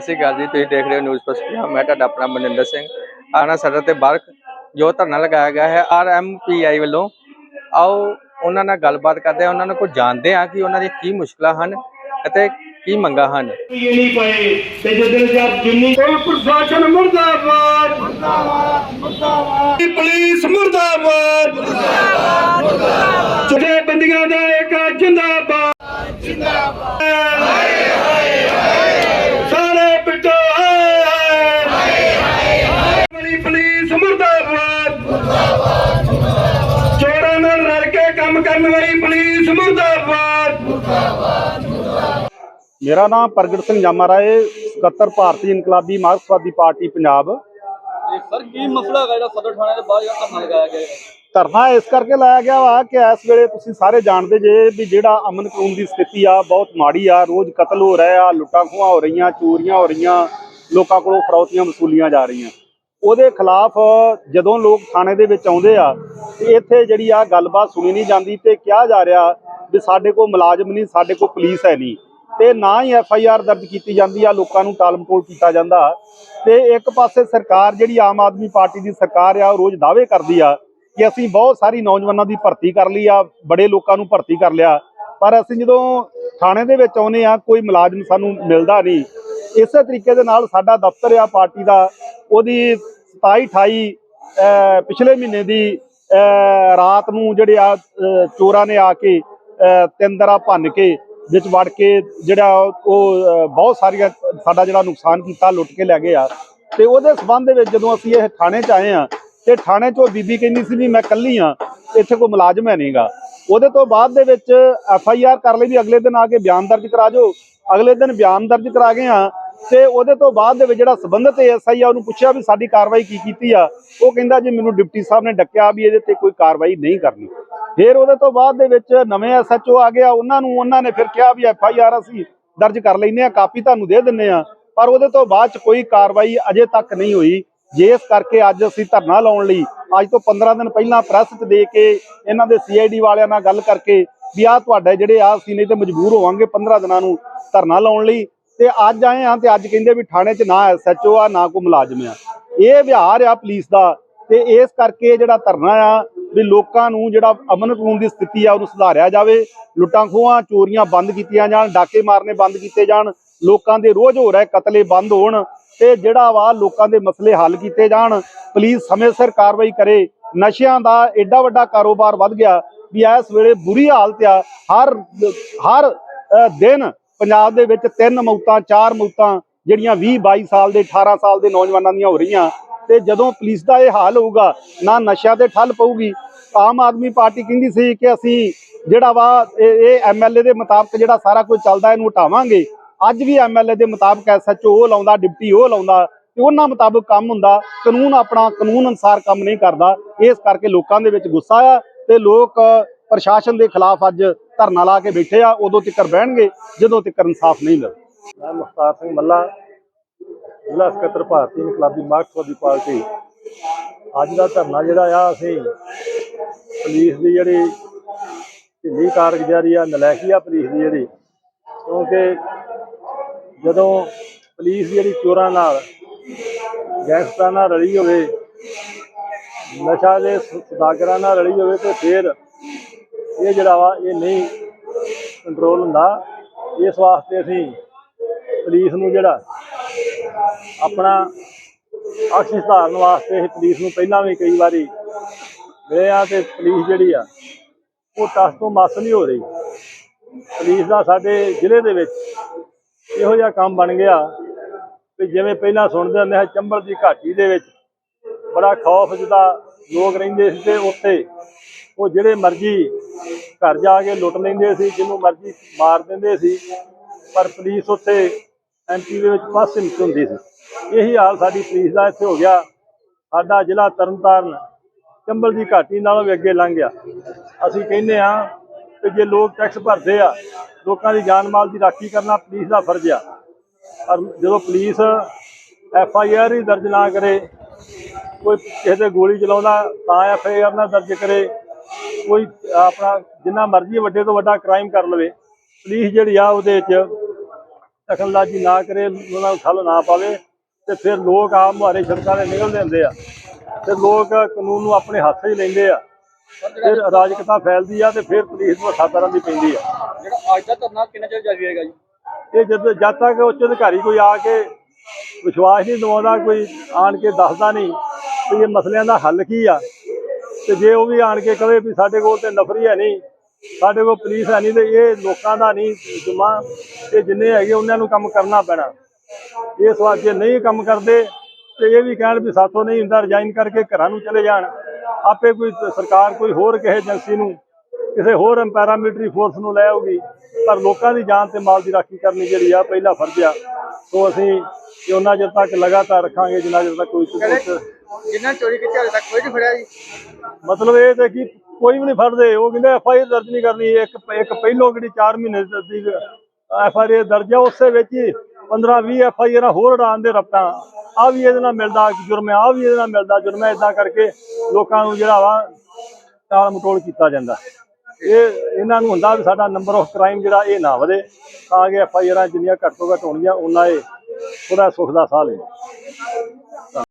ਸਤਿ ਸ਼੍ਰੀ ਅਕਾਲ ਜੀ ਤੁਸੀਂ ਦੇਖ ਰਹੇ ਹੋ ਨਿਊਜ਼ ਪਲੱਸ ਪੰਜਾਬ। ਮੈਂ ਤੁਹਾਡਾ ਆਪਣਾ ਮਨਿੰਦਰ ਸਿੰਘ। ਆਣਾ ਸੜਕ ਤੇ ਬਾਹਰ ਜੋ ਧਰਨਾ ਲਗਾਇਆ ਗਿਆ ਹੈ ਆਰਐਮਪੀਆਈ ਵੱਲੋਂ। ਆਓ ਉਹਨਾਂ ਨਾਲ ਗੱਲਬਾਤ ਕਰਦੇ ਹਾਂ ਉਹਨਾਂ ਨੂੰ ਕੁਝ ਜਾਣਦੇ ਹਾਂ ਕਿ ਉਹਨਾਂ ਦੀਆਂ ਕੀ ਮੁਸ਼ਕਲਾਂ ਹਨ ਅਤੇ ਕੀ ਮੰਗਾਂ ਹਨ। ਇਹ ਨਹੀਂ ਪਏ ਤੇ ਜਦੋਂ ਜਦ ਜਿੰਨੀ ਕੋਈ ਪ੍ਰਸ਼ਾਸਨ ਮੁਰਦਾਬਾਦ ਮੇਰਾ ਨਾਮ ਪ੍ਰਗਟ ਸਿੰਘ ਜਾਮਾ ਰਾਏ ਸਕੱਤਰ ਭਾਰਤੀ ਇਨਕਲਾਬੀ ਮਾਰਕਸਵਾਦੀ ਪਾਰਟੀ ਪੰਜਾਬ। ਸਰ ਕੀ ਮਸਲਾ ਹੈਗਾ ਜਿਹੜਾ ਸਦਰ ਥਾਣੇ ਦੇ ਬਾਹਰ ਜਿਹੜਾ ਧਰਨਾ ਲਗਾਇਆ ਗਿਆ ਹੈ? ਧਰਨਾ ਇਸ ਕਰਕੇ ਲਾਇਆ ਗਿਆ ਵਾ ਕਿ ਇਸ ਵੇਲੇ ਤੁਸੀਂ ਸਾਰੇ ਜਾਣਦੇ ਜੇ ਵੀ ਜਿਹੜਾ ਅਮਨ ਕਾਨੂੰਨ ਦੀ ਸਥਿਤੀ ਆ ਬਹੁਤ ਮਾੜੀ ਆ। ਰੋਜ਼ ਕਤਲ ਹੋ ਰਹੇ ਆ ਲੁੱਟਾਂ ਖੋਹਾਂ ਹੋ ਰਹੀਆਂ ਚੋਰੀਆਂ ਹੋ ਰਹੀਆਂ ਲੋਕਾਂ ਕੋਲੋਂ ਫਰੌਤੀਆਂ ਵਸੂਲੀਆਂ ਜਾ ਰਹੀਆਂ। ਉਹਦੇ ਖਿਲਾਫ ਜਦੋਂ ਲੋਕ ਥਾਣੇ ਦੇ ਵਿੱਚ ਆਉਂਦੇ ਆ ਇੱਥੇ ਜਿਹੜੀ ਆ ਗੱਲਬਾਤ ਸੁਣੀ ਨਹੀਂ ਜਾਂਦੀ ਤੇ ਕਿਹਾ ਜਾ ਰਿਹਾ ਵੀ ਸਾਡੇ ਕੋਲ ਮੁਲਾਜ਼ਮ ਨਹੀਂ ਸਾਡੇ ਕੋਲ ਪੁਲਿਸ ਹੈ ਨਹੀਂ। ਤੇ ਨਾ ਹੀ ਐਫ ਆਈ ਆਰ ਦਰਜ ਕੀਤੀ ਜਾਂਦੀ ਆ, ਲੋਕਾਂ ਨੂੰ ਟਾਲਮਟੋਲ ਕੀਤਾ ਜਾਂਦਾ। ਤੇ ਇੱਕ ਪਾਸੇ ਸਰਕਾਰ ਜਿਹੜੀ ਆਮ ਆਦਮੀ ਪਾਰਟੀ ਦੀ ਸਰਕਾਰ ਆ, ਉਹ ਰੋਜ਼ ਦਾਅਵੇ ਕਰਦੀ ਆ ਕਿ ਅਸੀਂ ਬਹੁਤ ਸਾਰੀ ਨੌਜਵਾਨਾਂ ਦੀ ਭਰਤੀ ਕਰ ਲਈ ਆ, ਬੜੇ ਲੋਕਾਂ ਨੂੰ ਭਰਤੀ ਕਰ ਲਿਆ। ਪਰ ਅਸੀਂ ਜਦੋਂ ਥਾਣੇ ਦੇ ਵਿੱਚ ਆਉਨੇ ਆ, ਕੋਈ ਮੁਲਾਜ਼ਮ ਸਾਨੂੰ ਮਿਲਦਾ ਨਹੀਂ। ਇਸੇ ਤਰੀਕੇ ਦੇ ਨਾਲ ਸਾਡਾ ਦਫ਼ਤਰ ਆ ਪਾਰਟੀ ਦਾ, ਉਹਦੀ 27 28 ਪਿਛਲੇ ਮਹੀਨੇ ਦੀ ਰਾਤ ਨੂੰ ਜਿਹੜੇ ਆ ਚੋਰਾਂ ਨੇ ਆ ਕੇ ਤਿੰਦਰਾ ਭੰਨ ਕੇ ਵਿੱਚ ਵੜ ਕੇ ਜਿਹੜਾ ਉਹ ਬਹੁਤ ਸਾਰੀਆਂ ਸਾਡਾ ਜਿਹੜਾ ਨੁਕਸਾਨ ਕੀਤਾ, ਲੁੱਟ ਕੇ ਲੈ ਗਏ ਆ। ਤੇ ਉਹਦੇ ਸਬੰਧ ਦੇ ਵਿੱਚ ਜਦੋਂ ਅਸੀਂ ਇਹ ਥਾਣੇ 'ਚ ਆਏ ਆ, ਤੇ ਥਾਣੇ 'ਚ ਉਹ ਬੀਬੀ ਕਹਿੰਦੀ ਸੀ ਵੀ ਮੈਂ ਇਕੱਲੀ ਆ, ਇੱਥੇ ਕੋਈ ਮੁਲਾਜ਼ਮ ਹੈ ਨਹੀਂਗਾ। ਉਹਦੇ ਤੋਂ ਬਾਅਦ ਦੇ ਵਿੱਚ ਐਫ ਆਈ ਆਰ ਕਰ ਲਈ ਵੀ ਅਗਲੇ ਦਿਨ ਆ ਕੇ ਬਿਆਨ ਦਰਜ ਕਰਾ ਜਾਓ। ਅਗਲੇ ਦਿਨ ਬਿਆਨ ਦਰਜ ਕਰਾ ਗਏ ਆ, ਤੇ ਉਹਦੇ ਤੋਂ ਬਾਅਦ ਦੇ ਵਿੱਚ ਜਿਹੜਾ ਸਬੰਧਤ ਐਸਆਈ ਆ ਉਹਨੂੰ ਪੁੱਛਿਆ ਵੀ ਸਾਡੀ ਕਾਰਵਾਈ ਕੀ ਕੀਤੀ ਆ। ਉਹ ਕਹਿੰਦਾ ਜੀ ਮੈਨੂੰ ਡਿਪਟੀ ਸਾਹਿਬ ਨੇ ਡੱਕਿਆ ਵੀ ਇਹਦੇ ਤੇ ਕੋਈ ਕਾਰਵਾਈ ਨਹੀਂ ਕਰਨੀ। ਫਿਰ ਉਹਦੇ ਤੋਂ ਬਾਅਦ ਦੇ ਵਿੱਚ ਨਵੇਂ ਐਸਐਚਓ ਆ ਗਿਆ, ਉਹਨਾਂ ਨੂੰ, ਉਹਨਾਂ ਨੇ ਫਿਰ ਕਿਹਾ ਵੀ ਐਫ ਅਸੀਂ ਦਰਜ ਕਰ ਲੈਨੇ ਆ ਕਾਪੀ ਤੁਹਾਨੂੰ ਦੇ ਦਿੰਨੇ ਆ ਪਰ ਉਹਦੇ ਤੋਂ ਬਾਅਦ ਚ ਕੋਈ ਕਾਰਵਾਈ ਅਜੇ ਤੱਕ ਨਹੀਂ ਹੋਈ। ਜਿਸ ਕਰਕੇ ਅੱਜ ਅਸੀਂ ਧਰਨਾ ਲਾਉਣ ਲਈ, ਅੱਜ ਤੋਂ 15 ਦਿਨ ਪਹਿਲਾਂ ਪ੍ਰੈਸ 'ਚ ਦੇ ਕੇ ਇਹਨਾਂ ਦੇ ਸੀਆਈਡੀ ਵਾਲਿਆਂ ਨਾਲ ਗੱਲ ਕਰਕੇ ਵੀ ਆ ਤੁਹਾਡੇ ਜਿਹੜੇ ਆ ਅਸੀਂ ਨਹੀਂ ਤੇ ਮਜਬੂਰ ਹੋਵਾਂਗੇ 15 ਦਿਨਾਂ ਨੂੰ ਧਰਨਾ ਲਾਉਣ ਲਈ। ਤੇ ਅੱਜ ਆਏ ਆ ਤੇ ਅੱਜ ਕਹਿੰਦੇ ਵੀ ਥਾਣੇ 'ਚ ਨਾ ਐਸਐਚਓ ਆ, ਨਾ ਕੋਈ ਮੁਲਾਜ਼ਮ ਆ। ਇਹ ਵਿਹਾਰ ਆ ਪੁਲਿਸ ਦਾ ਤੇ ਇਸ ਕਰਕੇ ਜਿਹੜਾ ਧਰਨਾ ਆ ਵੀ ਲੋਕਾਂ ਨੂੰ ਜਿਹੜਾ ਅਮਨ ਕਾਨੂੰਨ ਦੀ ਸਥਿਤੀ ਆ, ਉਹਨੂੰ ਸੁਧਾਰਿਆ ਜਾਵੇ, ਲੁੱਟਾਂ ਖੋਹਾਂ, ਚੋਰੀਆਂ ਬੰਦ ਕੀਤੀਆਂ ਜਾਣ, ਡਾਕੇ ਮਾਰਨੇ ਬੰਦ ਕੀਤੇ ਜਾਣ, ਲੋਕਾਂ ਦੇ ਰੋਜ਼ ਹੋ ਰਹੇ ਕਤਲੇ ਬੰਦ ਹੋਣ ਤੇ ਜਿਹੜਾ ਵਾ ਲੋਕਾਂ ਦੇ ਮਸਲੇ ਹੱਲ ਕੀਤੇ ਜਾਣ, ਪੁਲਿਸ ਸਮੇਂ ਸਿਰ ਕਾਰਵਾਈ ਕਰੇ, ਨਸ਼ਿਆਂ ਦਾ ਐਡਾ ਵੱਡਾ ਕਾਰੋਬਾਰ ਵੱਧ ਗਿਆ ਵੀ ਇਸ ਵੇਲੇ ਬੁਰੀ ਹਾਲਤ ਆ, ਹਰ ਹਰ ਦਿਨ ਪੰਜਾਬ ਦੇ ਵਿੱਚ ਤਿੰਨ ਮੌਤਾਂ, ਚਾਰ ਮੌਤਾਂ ਜਿਹੜੀਆਂ 20 22 ਸਾਲ ਦੇ 18 ਸਾਲ ਦੇ ਨੌਜਵਾਨਾਂ ਦੀਆਂ ਹੋ ਰਹੀਆਂ। ਤੇ ਜਦੋਂ ਪੁਲਿਸ ਦਾ ਇਹ ਹਾਲ ਹੋਊਗਾ, ਨਾ ਨਸ਼ਿਆਂ ਤੇ ਠੱਲ ਪਊਗੀ। ਆਮ ਆਦਮੀ ਪਾਰਟੀ ਕਹਿੰਦੀ ਸੀ ਕਿ ਅਸੀਂ ਜਿਹੜਾ ਵਾ, ਇਹ ਇਹ ਐਮਐਲਏ ਦੇ ਮੁਤਾਬਕ ਜਿਹੜਾ ਸਾਰਾ ਕੁਝ ਚੱਲਦਾ, ਇਹਨੂੰ ਹਟਾਵਾਂਗੇ। ਅੱਜ ਵੀ ਐਮਐਲਏ ਦੇ ਮੁਤਾਬਕ ਐਸਐਚਓ ਉਹ ਲਾਉਂਦਾ, ਡਿਪਟੀ ਉਹ ਲਾਉਂਦਾ, ਤੇ ਉਹਨਾਂ ਮੁਤਾਬਕ ਕੰਮ ਹੁੰਦਾ। ਕਾਨੂੰਨ ਆਪਣਾ, ਕਾਨੂੰਨ ਅਨੁਸਾਰ ਕੰਮ ਨਹੀਂ ਕਰਦਾ। ਇਸ ਕਰਕੇ ਲੋਕਾਂ ਦੇ ਵਿੱਚ ਗੁੱਸਾ ਆ ਤੇ ਲੋਕ ਪ੍ਰਸ਼ਾਸਨ ਦੇ ਖਿਲਾਫ ਅੱਜ ਧਰਨਾ ਲਾ ਕੇ ਬੈਠੇ ਆ। ਉਦੋਂ ਤੱਕ ਬਹਿਣਗੇ, ਜਦੋਂ ਤੱਕ ਇਨਸਾਫ ਨਹੀਂ ਮਿਲਦਾ। ਮੁਖਤਾਰ ਸਿੰਘ ਮੱਲਾ। ਜ਼ਿਲ੍ਹਾ ਸਕੱਤਰ ਭਾਰਤੀ ਇਨਕਲਾਬੀ ਮਾਰਕਸਵਾਦੀ ਪਾਰਟੀ। ਅੱਜ ਦਾ ਧਰਨਾ ਜਿਹੜਾ ਆ, ਅਸੀਂ ਪੁਲਿਸ ਦੀ ਜਿਹੜੀ ਢਿੱਲੀ ਕਾਰਗੁਜ਼ਾਰੀ ਆ ਨਲਾਇਕੀ ਆ ਪੁਲਿਸ ਦੀ ਜਿਹੜੀ, ਕਿਉਂਕਿ ਜਦੋਂ ਪੁਲਿਸ ਜਿਹੜੀ ਚੋਰਾਂ ਨਾਲ, ਗੈਂਗਸਟਰਾਂ ਨਾਲ ਰਲੀ ਹੋਵੇ, ਨਸ਼ਾ ਦੇ ਸੁਦਾਗਰਾਂ ਨਾਲ ਰਲੀ ਹੋਵੇ, ਤੇ ਫਿਰ ਇਹ ਜਿਹੜਾ ਵਾ, ਇਹ ਨਹੀਂ ਕੰਟਰੋਲ ਹੁੰਦਾ। ਇਸ ਵਾਸਤੇ ਅਸੀਂ ਪੁਲਿਸ ਨੂੰ ਜਿਹੜਾ ਆਪਣਾ ਅਕਸ਼ ਸੁਧਾਰਨ ਵਾਸਤੇ ਇਹ ਪੁਲਿਸ ਨੂੰ ਪਹਿਲਾਂ ਵੀ ਕਈ ਵਾਰੀ ਗਏ ਆ ਤੇ ਪੁਲਿਸ ਜਿਹੜੀ ਆ, ਉਹ ਟਸ ਤੋਂ ਮਸ ਨਹੀਂ ਹੋ ਰਹੀ। ਪੁਲਿਸ ਦਾ ਸਾਡੇ ਜ਼ਿਲ੍ਹੇ ਦੇ ਵਿੱਚ ਇਹੋ ਜਿਹਾ ਕੰਮ ਬਣ ਗਿਆ ਕਿ ਜਿਵੇਂ ਪਹਿਲਾਂ ਸੁਣਦੇ ਹੁੰਦੇ ਹਾਂ ਚੰਬਲ ਦੀ ਘਾਟੀ ਦੇ ਵਿੱਚ ਬੜਾ ਖੌਫ ਜਿਹਦਾ ਲੋਕ ਰਹਿੰਦੇ ਸੀ ਤੇ ਉੱਥੇ ਉਹ ਜਿਹੜੇ ਮਰਜ਼ੀ ਘਰ ਜਾ ਕੇ ਲੁੱਟ ਲੈਂਦੇ ਸੀ, ਜਿਹਨੂੰ ਮਰਜ਼ੀ ਮਾਰ ਦਿੰਦੇ ਸੀ, ਪਰ ਪੁਲਿਸ ਉੱਥੇ ਐਮਪੀ ਦੇ ਵਿੱਚ ਪਾਸੇ ਨਹੀਂ ਹੁੰਦੀ ਸੀ। ਇਹੀ ਹਾਲ ਸਾਡੀ ਪੁਲਿਸ ਦਾ ਇੱਥੇ ਹੋ ਗਿਆ। ਸਾਡਾ ਜ਼ਿਲ੍ਹਾ ਤਰਨਤਾਰਨ ਕੰਬਲ ਦੀ ਘਾਟੀ ਨਾਲੋਂ ਵੀ ਅੱਗੇ ਲੰਘ ਗਿਆ। ਅਸੀਂ ਕਹਿੰਦੇ ਆ ਕਿ ਜੇ ਲੋਕ ਟੈਕਸ ਭਰਦੇ ਆ, ਲੋਕਾਂ ਦੀ ਜਾਨ ਮਾਲ ਦੀ ਰਾਖੀ ਕਰਨਾ ਪੁਲਿਸ ਦਾ ਫਰਜ਼ ਆ। ਪਰ ਜਦੋਂ ਪੁਲਿਸ ਐਫ ਆਈ ਆਰ ਹੀ ਦਰਜ ਨਾ ਕਰੇ, ਕੋਈ ਕਿਸੇ ਤੇ ਗੋਲੀ ਚਲਾਉਂਦਾ ਤਾਂ ਐਫ ਆਈ ਆਰ ਨਾ ਦਰਜ ਕਰੇ, ਕੋਈ ਆਪਣਾ ਜਿੰਨਾ ਮਰਜ਼ੀ ਵੱਡੇ ਤੋਂ ਵੱਡਾ ਕ੍ਰਾਈਮ ਕਰ ਲਵੇ, ਪੁਲਿਸ ਜਿਹੜੀ ਆ ਉਹਦੇ 'ਚ ਦਖਲਅੰਦਾਜ਼ੀ ਨਾ ਕਰੇ, ਉਹਨਾਂ ਨੂੰ ਠੱਲ ਨਾ ਪਾਵੇ। ਤੇ ਫਿਰ ਲੋਕ ਆਪ ਮੁਹਾਰੇ ਸੜਕਾਂ ਤੇ ਨਿਕਲਦੇ ਹੁੰਦੇ ਆ। ਤੇ ਲੋਕ ਕਾਨੂੰਨ ਨੂੰ ਆਪਣੇ ਹੱਥ 'ਚ ਲੈਂਦੇ ਆ। ਫਿਰ ਅਰਾਜਕਤਾ ਫੈਲਦੀ ਆ ਤੇ ਫਿਰ ਪੁਲਿਸ ਨੂੰ ਹੱਥਾਂ ਦੀ ਪੈਂਦੀ ਆ। ਜਿਹੜਾ ਅੱਜ ਦਾ ਧਰਨਾ ਕਿੰਨਾ ਚਿਰ ਜਾਰੀ ਰਹੇਗਾ ਜੀ? ਇਹ ਜਦ ਜਦ ਤੱਕ ਉੱਚ ਅਧਿਕਾਰੀ ਕੋਈ ਆ ਕੇ ਵਿਸ਼ਵਾਸ ਨਹੀਂ ਦਿਵਾਉਂਦਾ ਕੋਈ ਆਣ ਕੇ ਦੱਸਦਾ ਨਹੀਂ ਕਿ ਇਹ ਮਸਲਿਆਂ ਦਾ ਹੱਲ ਕੀ ਆ। ਤੇ ਜੇ ਉਹ ਵੀ ਆਣ ਕੇ ਕਵੇ ਵੀ ਸਾਡੇ ਕੋਲ ਤੇ ਨਫਰੀ ਹੈ ਨਹੀਂ ਸਾਡੇ ਕੋਲ ਪੁਲਿਸ ਹੈ ਨਹੀਂ ਤੇ ਇਹ ਲੋਕਾਂ ਦਾ ਨਹੀਂ ਜਮਾ ਇਹ ਜਿੰਨੇ ਹੈਗੇ ਉਹਨਾਂ ਨੂੰ ਕੰਮ ਕਰਨਾ ਪੈਣਾ। ਇਸ ਜੇ ਨਹੀਂ ਕੰਮ ਕਰਦੇ ਤੇ ਇਹ ਵੀ ਕਹਿਣ ਵੀ ਸਾਥੋਂ ਨਹੀਂ ਹੁੰਦਾ ਰਿਜ਼ਾਈਨ ਕਰਕੇ ਘਰਾਂ ਨੂੰ ਚਲੇ ਜਾਣ। ਆਪੇ ਕੋਈ ਸਰਕਾਰ ਕੋਈ ਹੋਰ ਕਿਸੇ ਏਜੰਸੀ ਨੂੰ ਕਿਸੇ ਹੋਰ ਪੈਰਾਮਿਲਟਰੀ ਫੋਰਸ ਨੂੰ ਲੈ ਆਊਗੀ ਪਰ ਲੋਕਾਂ ਦੀ ਜਾਨ ਤੇ ਮਾਲ ਦੀ ਰਾਖੀ ਕਰਨੀ ਜਿਹੜੀ ਆ ਪਹਿਲਾ ਫਰਜ਼ ਆ। ਸੋ ਅਸੀਂ ਇਹ ਉਹਨਾਂ ਚਿਰ ਤੱਕ ਲਗਾਤਾਰ ਰੱਖਾਂਗੇ ਜਿੰਨਾ ਚਿਰ ਤੱਕ ਕੋਈ ਜਿਨ੍ਹਾਂ ਚੋਰੀ ਕੀਤੀ ਹਾਲੇ ਤੱਕ ਕੋਈ ਨਹੀਂ ਫੜਿਆ ਜੀ। ਮਤਲਬ ਇਹ ਤੇ ਕਿ ਕੋਈ ਵੀ ਨਹੀਂ ਫੜਦੇ। ਉਹ ਕਹਿੰਦੇ ਐਫ ਆਈ ਆਰ ਦਰਜ ਨਹੀਂ ਕਰਨੀ। ਇੱਕ ਇੱਕ ਪਹਿਲੋਂ ਜਿਹੜੀ 4 ਮਹੀਨੇ ਦੀ ਐਫ ਆਈ ਆਰ ਦਰਜ ਆ ਉਸੇ ਵਿੱਚ ਹੀ 15 20 ਐਫ ਆਈ ਆਰ ਹੋਰ ਉਡਾਣ ਦੇ ਰਪਟਾਂ। ਆ ਵੀ ਇਹਦੇ ਨਾਲ ਮਿਲਦਾ ਜੁਰਮ ਆ ਆਹ ਵੀ ਇਹਦੇ ਨਾਲ ਮਿਲਦਾ ਜੁਰਮ ਹੈ। ਇਦਾਂ ਕਰਕੇ ਲੋਕਾਂ ਨੂੰ ਜਿਹੜਾ ਵਾ ਟਾਲ ਮਟੋਲ ਕੀਤਾ ਜਾਂਦਾ। ਇਹ ਇਹਨਾਂ ਨੂੰ ਹੁੰਦਾ ਵੀ ਸਾਡਾ ਨੰਬਰ ਆਫ ਕ੍ਰਾਈਮ ਜਿਹੜਾ ਇਹ ਨਾ ਵਧੇ। ਤਾਂ ਕਿ ਐਫ ਆਈ ਆਰਾਂ ਜਿੰਨੀਆਂ ਘੱਟ ਤੋਂ ਘੱਟ ਹੋਣਗੀਆਂ ਉਹਨਾਂ ਇਹ ਉਹਦਾ ਸੁੱਖ ਦਾ ਸਾਹ ਲੈ